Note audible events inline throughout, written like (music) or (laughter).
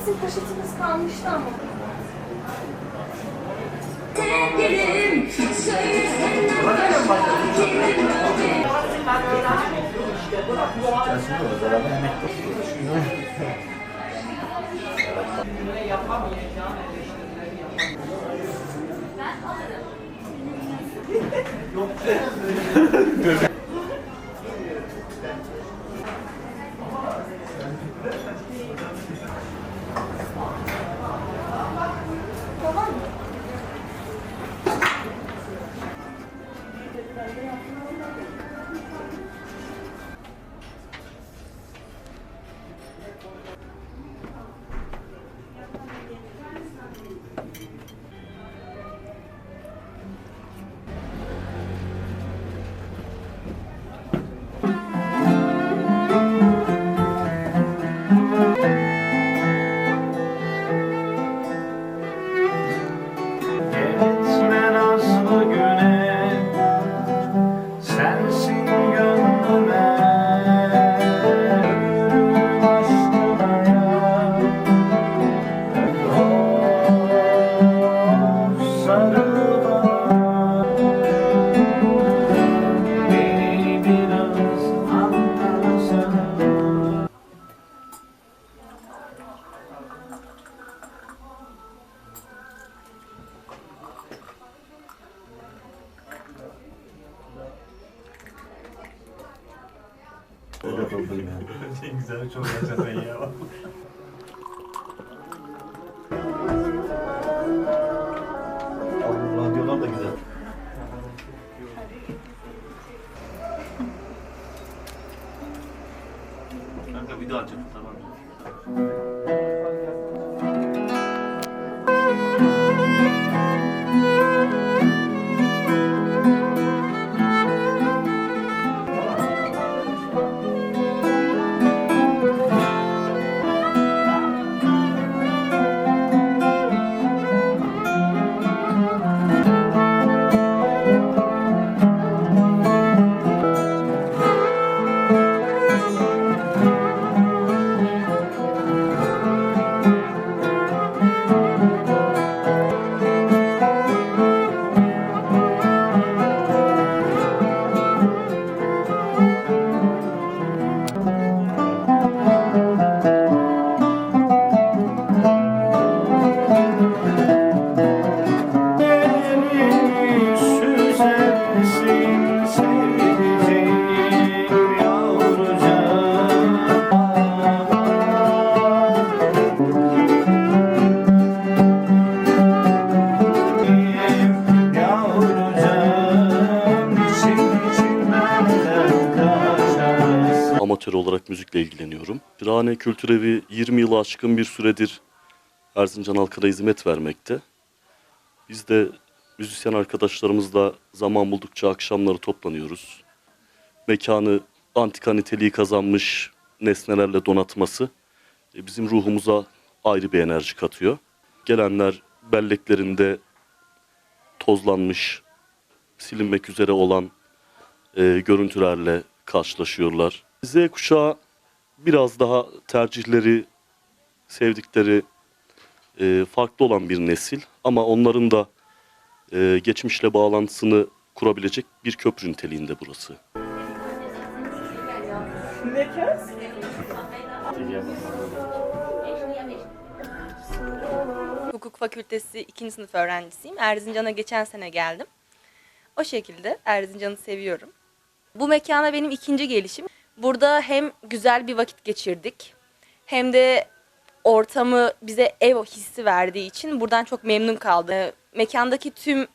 Bizim poşetimiz kalmıştı ama. Tamam En (laughs) güzel çok gerçekten ya. Radyolar da güzel. Kanka video açalım tamam. Beni amatör olarak müzikle ilgileniyorum. Şirahane Kültür Evi 20 yılı aşkın bir süredir Erzincan halkına hizmet vermekte. Biz de müzisyen arkadaşlarımızla zaman buldukça akşamları toplanıyoruz. Mekanı antika niteliği kazanmış nesnelerle donatması e, bizim ruhumuza ayrı bir enerji katıyor. Gelenler belleklerinde tozlanmış, silinmek üzere olan e, görüntülerle karşılaşıyorlar. Z kuşağı biraz daha tercihleri, sevdikleri e, farklı olan bir nesil ama onların da e, geçmişle bağlantısını kurabilecek bir köprü niteliğinde burası. Hukuk Fakültesi 2. sınıf öğrencisiyim. Erzincan'a geçen sene geldim. O şekilde Erzincan'ı seviyorum. Bu mekana benim ikinci gelişim. Burada hem güzel bir vakit geçirdik hem de ortamı bize ev hissi verdiği için buradan çok memnun kaldım. Ee, Mekandaki tüm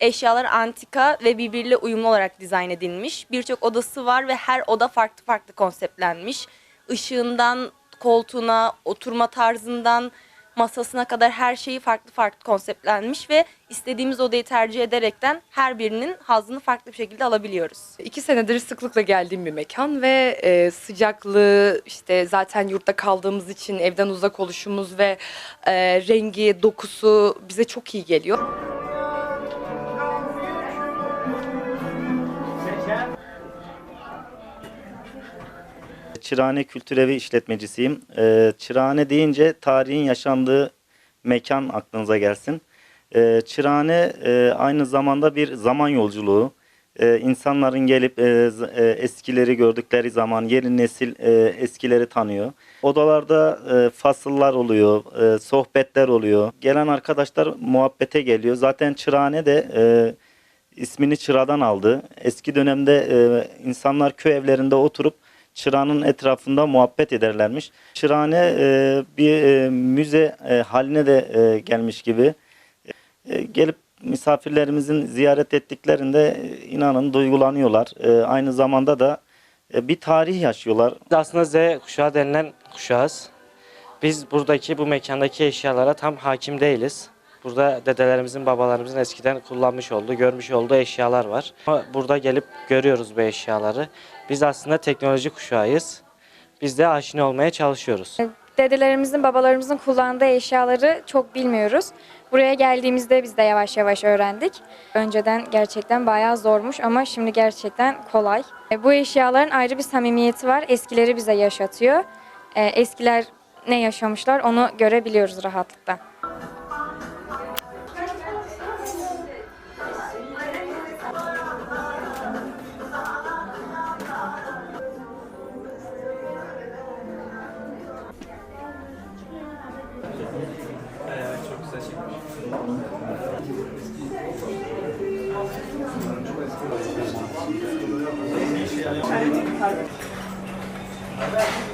eşyalar antika ve birbiriyle uyumlu olarak dizayn edilmiş. Birçok odası var ve her oda farklı farklı konseptlenmiş. Işığından koltuğuna, oturma tarzından masasına kadar her şeyi farklı farklı konseptlenmiş ve istediğimiz odayı tercih ederekten her birinin hazzını farklı bir şekilde alabiliyoruz. İki senedir sıklıkla geldiğim bir mekan ve e, sıcaklığı işte zaten yurtta kaldığımız için evden uzak oluşumuz ve e, rengi, dokusu bize çok iyi geliyor. Çırağane Kültürevi işletmecisiyim. Ee, Çırağane deyince tarihin yaşandığı mekan aklınıza gelsin. Ee, Çırağane e, aynı zamanda bir zaman yolculuğu. Ee, insanların gelip e, e, eskileri gördükleri zaman yeni nesil e, eskileri tanıyor. Odalarda e, fasıllar oluyor, e, sohbetler oluyor. Gelen arkadaşlar muhabbete geliyor. Zaten Çırağane de e, ismini çıradan aldı. Eski dönemde e, insanlar köy evlerinde oturup çırağının etrafında muhabbet ederlermiş. Çırağane e, bir e, müze e, haline de e, gelmiş gibi. E, gelip misafirlerimizin ziyaret ettiklerinde e, inanın duygulanıyorlar. E, aynı zamanda da e, bir tarih yaşıyorlar. Aslında Z kuşağı denilen kuşağız. Biz buradaki bu mekandaki eşyalara tam hakim değiliz. Burada dedelerimizin, babalarımızın eskiden kullanmış olduğu, görmüş olduğu eşyalar var. Ama burada gelip görüyoruz bu eşyaları. Biz aslında teknoloji kuşağıyız. Biz de aşina olmaya çalışıyoruz. Dedelerimizin, babalarımızın kullandığı eşyaları çok bilmiyoruz. Buraya geldiğimizde biz de yavaş yavaş öğrendik. Önceden gerçekten bayağı zormuş ama şimdi gerçekten kolay. E, Bu eşyaların ayrı bir samimiyeti var. Eskileri bize yaşatıyor. E, Eskiler ne yaşamışlar onu görebiliyoruz rahatlıkla. Çok güzel.